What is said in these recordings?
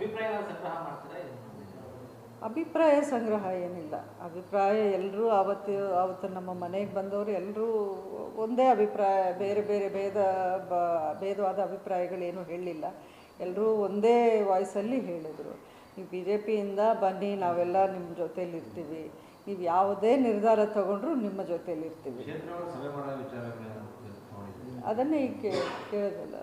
ಅಭಿಪ್ರಾಯ ಸಂಗ್ರಹ ಮಾಡ್ತೀರಾ ಅಭಿಪ್ರಾಯ ಸಂಗ್ರಹ ಏನಿಲ್ಲ. ಅಭಿಪ್ರಾಯ ಎಲ್ಲರೂ ಆವತ್ತು ಆವತ್ತು ನಮ್ಮ ಮನೆಗೆ ಬಂದವರು ಎಲ್ಲರೂ ಒಂದೇ ಅಭಿಪ್ರಾಯ ಬೇರೆ ಬೇರೆ ಭೇದ ಬ ಭೇದವಾದ ಅಭಿಪ್ರಾಯಗಳೇನು ಹೇಳಲಿಲ್ಲ. ಎಲ್ಲರೂ ಒಂದೇ ವಾಯ್ಸಲ್ಲಿ ಹೇಳಿದರು. ನೀವು ಬಿ ಜೆ ಪಿಯಿಂದ ಬನ್ನಿ ನಾವೆಲ್ಲ ನಿಮ್ಮ ಜೊತೇಲಿ ಇರ್ತೀವಿ ನೀವು ಯಾವುದೇ ನಿರ್ಧಾರ ತಗೊಂಡ್ರು ನಿಮ್ಮ ಜೊತೇಲಿ ಅದನ್ನೇ ಈಗ ಕೇಳೋದಲ್ಲ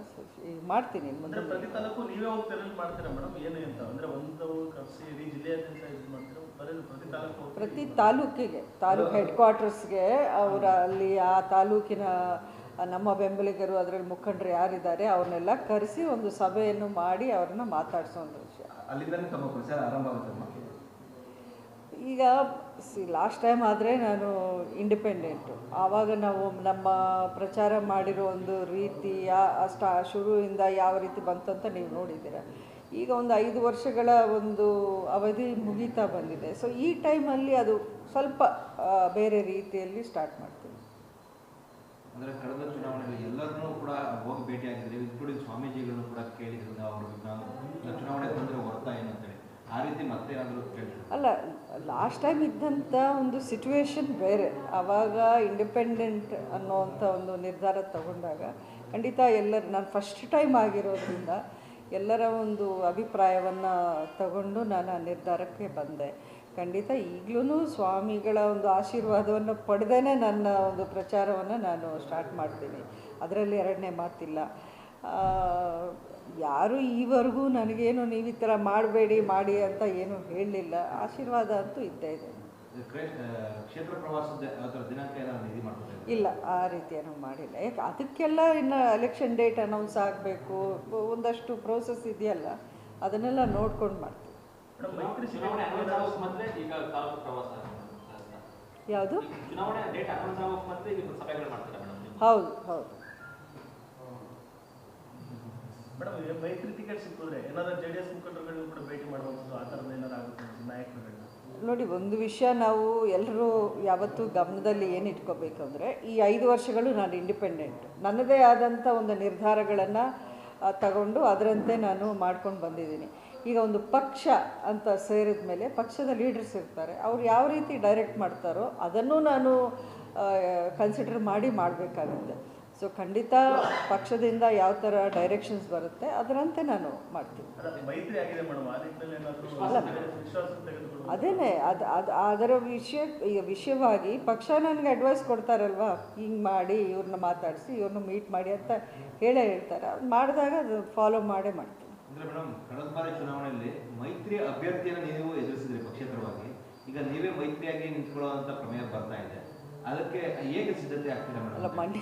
ಈಗ ಮಾಡ್ತೀನಿ ಮುಂದೆ. ಪ್ರತಿ ತಾಲೂಕು ನೀವೇ ಹೋಗಿ ತೆರಳಿ ಮಾಡ್ತೀರಾ ಮೇಡಮ್? ಏನು ಅಂತ. ಅಂದ್ರೆ ಒಂದು ಕರ್ಸಿ ಇಡೀ ಜಿಲ್ಲೆಯಾದ್ಯಂತ ಇದು ಮಾಡ್ತೀರಾ? ಪ್ರತಿ ತಾಲೂಕು ಪ್ರತಿ ತಾಲೂಕಿಗೆ ತಾಲೂಕು ಹೆಡ್ ಕ್ವಾರ್ಟರ್ಸ್ಗೆ ಅವರ ಅಲ್ಲಿ ಆ ತಾಲೂಕಿನ ನಮ್ಮ ಬೆಂಬಲಿಗರು ಅದರಲ್ಲಿ ಮುಖಂಡರು ಯಾರಿದ್ದಾರೆ ಅವ್ರನ್ನೆಲ್ಲ ಕರೆಸಿ ಒಂದು ಸಭೆಯನ್ನು ಮಾಡಿ ಅವ್ರನ್ನ ಮಾತಾಡಿಸೋ ಒಂದು ವಿಷಯ. ಅಲ್ಲಿಂದಲೇ ತಮ್ಮ ಪ್ರಚಾರ ಆರಂಭ ಆಗುತ್ತಮ್ಮ ಈಗ ಸಿ ಲಾಸ್ಟ್ ಟೈಮ್ ಆದರೆ ನಾನು ಇಂಡಿಪೆಂಡೆಂಟು ಆವಾಗ ನಾವು ನಮ್ಮ ಪ್ರಚಾರ ಮಾಡಿರೋ ಒಂದು ರೀತಿ ಯಾ ಸ್ಟಾ, ಶುರುವಿಂದ ಯಾವ ರೀತಿ ಬಂತು ಅಂತ ನೀವು ನೋಡಿದ್ದೀರ. ಈಗ ಒಂದು ಐದು ವರ್ಷಗಳ ಒಂದು ಅವಧಿ ಮುಗೀತಾ ಬಂದಿದೆ. ಸೊ ಈ ಟೈಮಲ್ಲಿ ಅದು ಸ್ವಲ್ಪ ಬೇರೆ ರೀತಿಯಲ್ಲಿ ಸ್ಟಾರ್ಟ್ ಮಾಡ್ತೀವಿ. ಅಂದರೆ ಕಳೆದ ಚುನಾವಣೆಯಲ್ಲಿ ಎಲ್ಲರನ್ನೂ ಕೂಡ ಹೋಗಿ ಭೇಟಿ ಆಗಿದ್ರಿ ಇನ್ಕ್ಲೂಡಿಂಗ್ ಸ್ವಾಮೀಜಿಗಳನ್ನು ಕೂಡ ಕೇಳಿದ್ರಿಂದ ಅವರು ನಾವು ಚುನಾವಣೆ ಬಂದರೆ ಹೊರತಾ ಏನು ಅಲ್ಲ ಲಾಸ್ಟ್ ಟೈಮ್ ಇದ್ದಂಥ ಒಂದು ಸಿಚುವೇಶನ್ ಬೇರೆ. ಆವಾಗ ಇಂಡಿಪೆಂಡೆಂಟ್ ಅನ್ನೋವಂಥ ಒಂದು ನಿರ್ಧಾರ ತಗೊಂಡಾಗ ಖಂಡಿತ ಎಲ್ಲರ, ನಾನು ಫಸ್ಟ್ ಟೈಮ್ ಆಗಿರೋದ್ರಿಂದ ಎಲ್ಲರ ಒಂದು ಅಭಿಪ್ರಾಯವನ್ನು ತಗೊಂಡು ನಾನು ಆ ನಿರ್ಧಾರಕ್ಕೆ ಬಂದೆ. ಖಂಡಿತ ಈಗಲೂ ಸ್ವಾಮಿಗಳ ಒಂದು ಆಶೀರ್ವಾದವನ್ನು ಪಡೆದೇ ನನ್ನ ಒಂದು ಪ್ರಚಾರವನ್ನು ನಾನು ಸ್ಟಾರ್ಟ್ ಮಾಡ್ತೀನಿ. ಅದರಲ್ಲಿ ಎರಡನೇ ಮಾತಿಲ್ಲ. ಯಾರು ಈವರೆಗೂ ನನಗೇನು ನೀವು ಈ ಥರ ಮಾಡಬೇಡಿ ಮಾಡಿ ಅಂತ ಏನು ಹೇಳಲಿಲ್ಲ. ಆಶೀರ್ವಾದ ಅಂತೂ ಇದ್ದೇ ಇದೆ. ಕ್ಷೇತ್ರ ಪ್ರವಾಸದ ಅದರ ದಿನಾಂಕ ಏನಾದ್ರು ನಿಗದಿ ಮಾಡ್ತಾರೆ ಇಲ್ಲ ಆ ರೀತಿ ಏನೂ ಮಾಡಿಲ್ಲ. ಯಾಕೆ ಅದಕ್ಕೆಲ್ಲ ಇನ್ನು ಎಲೆಕ್ಷನ್ ಡೇಟ್ ಅನೌನ್ಸ್ ಆಗಬೇಕು ಒಂದಷ್ಟು ಪ್ರೋಸೆಸ್ ಇದೆಯಲ್ಲ ಅದನ್ನೆಲ್ಲ ನೋಡ್ಕೊಂಡು ಮಾಡ್ತೀವಿ. ಯಾವುದು? ಹೌದು ಚುನಾವಣೆ ಅನೌನ್ಸ್ ಸಿಗೋ ಆಗೋಕ್ ಮೊದಲೇ ಈಗ ತಾಲೂಕು ಪ್ರವಾಸ ಯಾವುದು ಈಗ ಚುನಾವಣೆ ಡೇಟ್ ಅನೌನ್ಸ್ ಆಗೋಕ್ ಮೊದಲೇ ಈಗ ಸಭೆಗಳು ಮಾಡ್ತೀರಾ ಮೇಡಮ್ ನೀವು ಹೌದು ಹೌದು ಮೇಡಮ್ ಮೈತ್ರಿ ಟಿಕೆಟ್ ಸಿಕ್ಕಿದ್ರೆ ಏನಾದ್ರೂ ಜೆ ಡಿ ಎಸ್ ಕೂಡ ಭೇಟಿ ಮಾಡಬಹುದು ಆ ಥರದ್ದು ಏನಾದ್ರು ಆಗುತ್ತೆ ನಾಯಕರುಗಳನ್ನ ನೋಡಿ, ಒಂದು ವಿಷಯ ನಾವು ಎಲ್ಲರೂ ಯಾವತ್ತೂ ಗಮನದಲ್ಲಿ ಏನು ಇಟ್ಕೋಬೇಕಂದ್ರೆ, ಈ ಐದು ವರ್ಷಗಳು ನಾನು ಇಂಡಿಪೆಂಡೆಂಟ್ ನನ್ನದೇ ಆದಂಥ ಒಂದು ನಿರ್ಧಾರಗಳನ್ನು ತಗೊಂಡು ಅದರಂತೆ ನಾನು ಮಾಡ್ಕೊಂಡು ಬಂದಿದ್ದೀನಿ. ಈಗ ಒಂದು ಪಕ್ಷ ಅಂತ ಸೇರಿದ ಮೇಲೆ ಪಕ್ಷದ ಲೀಡರ್ಸ್ ಇರ್ತಾರೆ, ಅವ್ರು ಯಾವ ರೀತಿ ಡೈರೆಕ್ಟ್ ಮಾಡ್ತಾರೋ ಅದನ್ನು ನಾನು ಕನ್ಸಿಡರ್ ಮಾಡಿ ಮಾಡಬೇಕಾಗುತ್ತೆ. ಸೊ ಖಂಡಿತ ಪಕ್ಷದಿಂದ ಯಾವ ಥರ ಡೈರೆಕ್ಷನ್ಸ್ ಬರುತ್ತೆ ಅದರಂತೆ ನಾನು ಮಾಡ್ತೀನಿ. ಅದೇನೇ ಅದು ಅದು ಅದರ ವಿಷಯ ವಿಷಯವಾಗಿ ಪಕ್ಷ ನನಗೆ ಅಡ್ವೈಸ್ ಕೊಡ್ತಾರಲ್ವಾ? ಹಿಂಗೆ ಮಾಡಿ ಇವ್ರನ್ನ ಮಾತಾಡಿಸಿ ಇವ್ರನ್ನ ಮೀಟ್ ಮಾಡಿ ಅಂತ ಹೇಳೇ ಹೇಳ್ತಾರೆ. ಅದು ಮಾಡಿದಾಗ ಅದು ಫಾಲೋ ಮಾಡೇ ಮಾಡ್ತೀನಿ. ಅಂದ್ರೆ ಮೇಡಮ್ ಕಳೆದ ಬಾರಿ ಚುನಾವಣೆಯಲ್ಲಿ ಮೈತ್ರಿ ಅಭ್ಯರ್ಥಿಯನ್ನು ನೀವು ಎದುರಿಸಿದ್ರಿ ಪಕ್ಷೇತರವಾಗಿ. ಈಗ ನೀವೇ ಮೈತ್ರಿಯಾಗಿ ನಿಂತ್ಕೊಳ್ಳುವಂತ ಪ್ರಮೇಯ ಬರ್ತಾ ಇದೆ. ಅದಕ್ಕೆ ಹೇಗೆ ಸಿದ್ಧತೆ ಆಗ್ತಿದೆ ಅಲ್ಲ ಮೇಡಮ್ ಮಂಡ್ಯ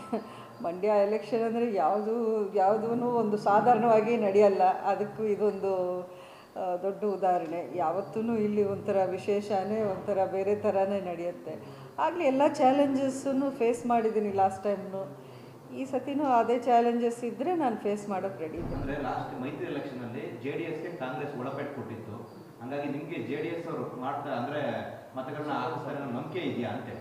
ಮಂಡ್ಯ ಎಲೆಕ್ಷನ್ ಅಂದರೆ ಯಾವುದು ಯಾವುದೂ ಒಂದು ಸಾಧಾರಣವಾಗಿ ನಡೆಯಲ್ಲ. ಅದಕ್ಕೂ ಇದೊಂದು ದೊಡ್ಡ ಉದಾಹರಣೆ. ಯಾವತ್ತೂ ಇಲ್ಲಿ ಒಂಥರ ವಿಶೇಷನೇ, ಒಂಥರ ಬೇರೆ ಥರನೇ ನಡೆಯುತ್ತೆ. ಆಗಲಿ ಎಲ್ಲ ಚಾಲೆಂಜಸ್ಸನ್ನು ಫೇಸ್ ಮಾಡಿದ್ದೀನಿ ಲಾಸ್ಟ್ ಟೈಮ್ನು ಈ ಸತಿನೂ ಅದೇ ಚಾಲೆಂಜಸ್ ಇದ್ದರೆ ನಾನು ಫೇಸ್ ಮಾಡೋಕ್ಕೆ ರೆಡಿ ಅಂದ್ರೆ ಲಾಸ್ಟ್ ಮೈತ್ರಿ ಎಲೆಕ್ಷನಲ್ಲಿ ಜೆ ಡಿ ಎಸ್ಗೆ ಕಾಂಗ್ರೆಸ್ ಒಳಪೆಟ್ಟು ಕೊಟ್ಟಿತ್ತು. ಹಂಗಾಗಿ ಡಿ ಎಸ್ ಅವರು ಮಾಡ್ತಾ, ಅಂದರೆ ಮತಗಳನ್ನ ಹಾಕಿಸ್ತಾರೆ ನಂಬಿಕೆ ಇದೆಯಾ ಅಂತೆ?